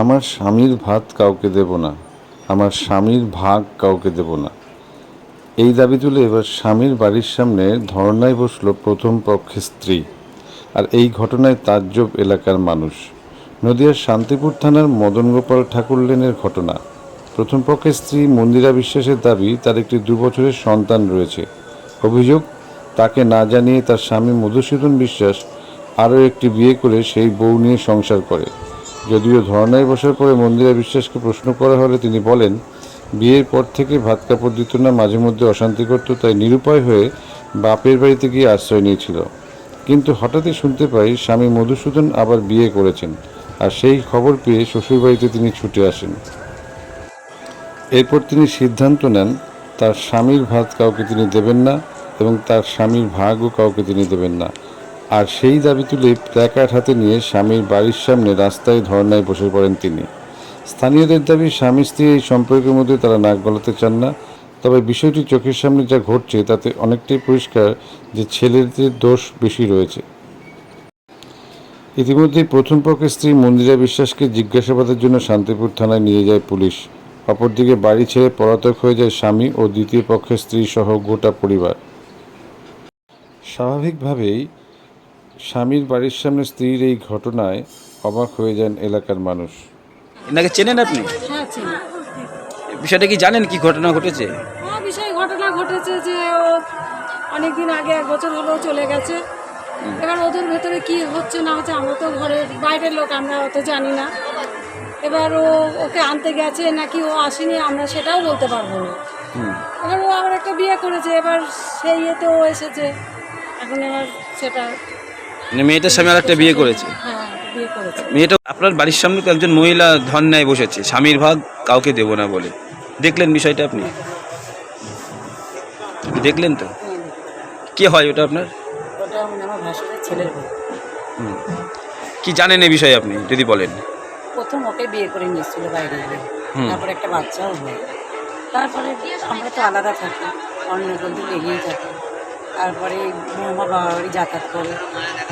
আমার স্বামীর ভাত কাউকে দেব না, আমার স্বামীর ভাগ কাউকে দেব না। এই দাবি তুলে এবার স্বামীর বাড়ির সামনে ধর্নায় বসল প্রথম পক্ষের স্ত্রী। আর এই ঘটনায় তাজ্জব এলাকার মানুষ। নদিয়ার শান্তিপুর থানার মদন গোপাল ঠাকুর লেনের ঘটনা। প্রথম পক্ষের স্ত্রী মন্দিরা বিশ্বাসের দাবি, তার একটি দু বছরের সন্তান রয়েছে। অভিযোগ, তাকে না জানিয়ে তার স্বামী মধুসূদন বিশ্বাস আরও একটি বিয়ে করে সেই বউ নিয়ে সংসার করে। যদিও ধর্নায় বসার পরে মন্দিরা বিশ্বাসকে প্রশ্ন করা হলে তিনি বলেন, বিয়ের পর থেকে ভাত কাপড় দিত না, মাঝে মধ্যে অশান্তি করত, তাই নিরুপায় হয়ে বাপের বাড়িতে গিয়ে আশ্রয় নিয়েছিল। কিন্তু হঠাৎই শুনতে পাই স্বামী মধুসূদন আবার বিয়ে করেছেন আর সেই খবর পেয়ে শ্বশুরবাড়িতে তিনি ছুটে আসেন। এরপর তিনি সিদ্ধান্ত নেন, তার স্বামীর ভাত কাউকে তিনি দেবেন না এবং তার স্বামীর ভাগও কাউকে তিনি দেবেন না। আর সেই দাবি তুলে প্ল্যাকার্ড হাতে নিয়ে স্বামীর বাড়ির সামনে রাস্তায় ধর্নায় বসে পড়েন তিনি। স্থানীয়দের দাবি, স্বামী, স্ত্রী এই সম্পর্কের মধ্যে তারা নাক গলাতে চান না। তবে বিষয়টি চোখের সামনে যা ঘটছে তাতে অনেকটাই পরিষ্কার যে ছেলেদের দোষ বেশি রয়েছে। ইতিমধ্যেই প্রথম পক্ষের স্ত্রী মন্দিরা বিশ্বাসকে জিজ্ঞাসাবাদের জন্য শান্তিপুর থানায় নিয়ে যায় পুলিশ। অপরদিকে বাড়ি ছেড়ে পলাতক হয়ে যায় স্বামী ও দ্বিতীয় পক্ষের স্ত্রী সহ গোটা পরিবার। স্বাভাবিকভাবেই স্বামীর বাড়ির সামনে স্ত্রীর এই ঘটনায় অবাক হয়ে যান এলাকার মানুষ। এনাকে চেনেন আপনি? হ্যাঁ চিনি। বিষয়টা কি জানেন কি ঘটনা ঘটেছে? হ্যাঁ বিষয় ঘটনা ঘটেছে যে ও অনেক দিন আগে এক বছর হলেও চলে গেছে। এবার ওদের ভেতরে কি হচ্ছে না হচ্ছে আমরা তো ঘরের বাইরের লোক আমরা অত জানি না। এবার ও ওকে আনতে গেছে নাকি ও আসেনি আমরা সেটাও বলতে পারব না। এবার ও আবার একটা বিয়ে করেছে এবার সেই ইয়েতে ও এসেছে। এখন এবার সেটা মানে মেয়েটার স্বামী আর একটা বিয়ে করেছে। হ্যাঁ বিয়ে করেছে। মেয়েটা আপনার বাড়ির সামনে তো একজন মহিলা ধর্নায় বসেছে স্বামীর ভাগ কাউকে দেব না বলে। দেখলেন বিষয়টা আপনি? দেখলেন তো? কে হয় ওটা আপনার? কি জানেন এই বিষয়ে আপনি যদি বলেন? প্রথম ওকে বিয়ে করে নিয়ে এসেছিল বাইরে তারপরে একটা বাচ্চাও হয়। তারপরে আমরা তো আলাদা থাকি অন্য বন্ধু লেগেই থাকি। তারপরে বৌমা বাবা বাড়ি যাতায়াত করে।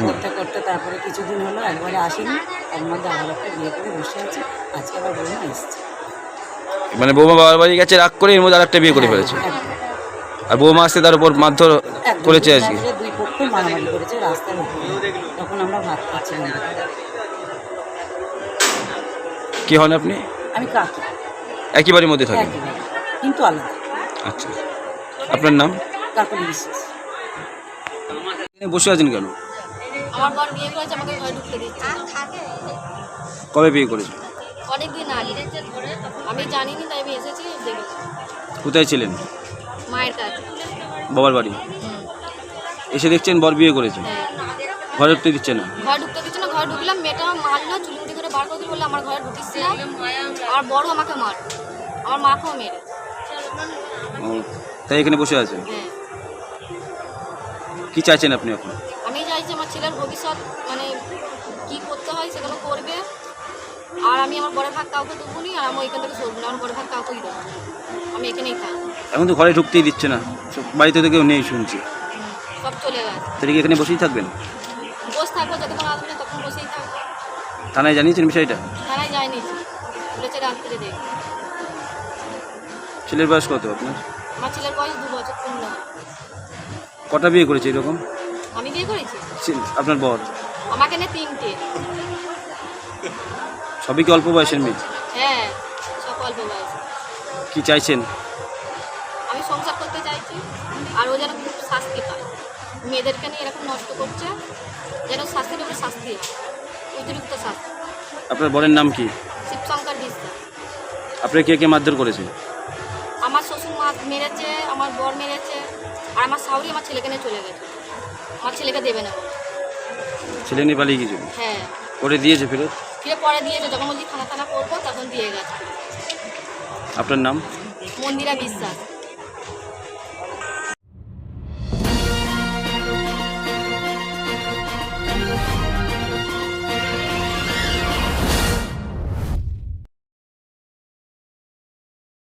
করতে করতে তারপরে কিছুদিন হলো একবারে আসেনি। তার মধ্যে আবার একটা বিয়ে করে বসে আছে। আজকে আবার বৌমা এসছে। মানে বৌমা বাবার বাড়ি গেছে রাগ করে এর মধ্যে আর একটা বিয়ে করে ফেলেছে। একদম। আর বৌমা আসতে তার উপর মারধর করেছে আজকে। দুই পক্ষই মারামারি করেছে রাস্তার তখন আমরা ভাত খাচ্ছিলাম কি হন আপনি? আমি কাকি। একই বাড়ির মধ্যে থাকেন? কিন্তু আলাদা। আচ্ছা। আপনার নাম? কাকুলি বিশ্বাস। বসে আছেন কেন? আমার বর বিয়ে করেছে আমাকে ঘরে ঢুকতে দিচ্ছে। কবে বিয়ে করেছে? আগে। আমি জানিনি তাই আমি এসেছি দেখেছি। কোথায় ছিলেন? মায়ের কাছে। বাবার বাড়ি? এসে দেখছেন বর বিয়ে করেছে? হ্যাঁ। ঘরে ঢুকতে দিচ্ছে না? ঘরে ঢুকতে দিচ্ছে না ঘরে ঢুকলাম মেয়েটা মারলো চুলুমুটি করে বার করে বলল আমার ঘরে ঢুকিস না। আর বড় আমাকে মার আমার মাকেও মেরে তাই এখানে বসে আছেন? হ্যাঁ। কি চাইছেন আপনি এখন? আমি চাইছি আমার ছেলের ভবিষ্যৎ মানে কি করতে হয় সেগুলো করবে। আর আমি আমার বড় ভাগ কাউকে দেবো নি আর আমি এখান থেকে সরবো না আমার বড় ভাগ কাউকেই দেবো আমি এখানেই থাকব। এখন তো ঘরে ঢুকতেই দিচ্ছে না। বাড়িতে তো কেউ নেই শুনছি। সব চলে গেছে। তাহলে কি এখানে বসেই থাকবেন? বসে থাকব যতক্ষণ আসবে না তখন বসেই থাকব। থানায় জানিয়েছেন বিষয়টা? থানায় যায়নি। বলেছে রাত্রে দেখ ছেলের বয়স কত আপনার? আমার ছেলের বয়স দু বছর পূর্ণ। কটা বিয়ে করেছে এরকম? আমি বিয়ে করেছি। ছে- আপনার বর? আমাকে নিয়ে তিনটে। সবই কি অল্প বয়সের মেয়ে? হ্যাঁ সব অল্প বয়স। কি চাইছেন? আমি সংসার করতে চাইছি আর ও যেন খুব শাস্তি পায়। মেয়েদেরকে নিয়ে এরকম নষ্ট করছে যেন শাস্তির উপরে শাস্তি হয় অতিরিক্ত শাস্তি। আপনার বরের নাম কি? শিবশঙ্কর বিশ্বাস। আপনার কে কে মারধর করেছে আমার শ্বশুর মা মেরেছে আমার বর মেরেছে আর আমার শাহরি আমার ছেলেকে নিয়ে চলে গেছে। আমার ছেলেকে দেবে না। ছেলে নিয়ে পালিয়ে গেছিল হ্যাঁ। করে দিয়েছে ফেরত? ফিরে পরে দিয়েছে যখন বলছি খানা টানা করব তখন দিয়ে গেছে। আপনার নাম? মন্দিরা বিশ্বাস।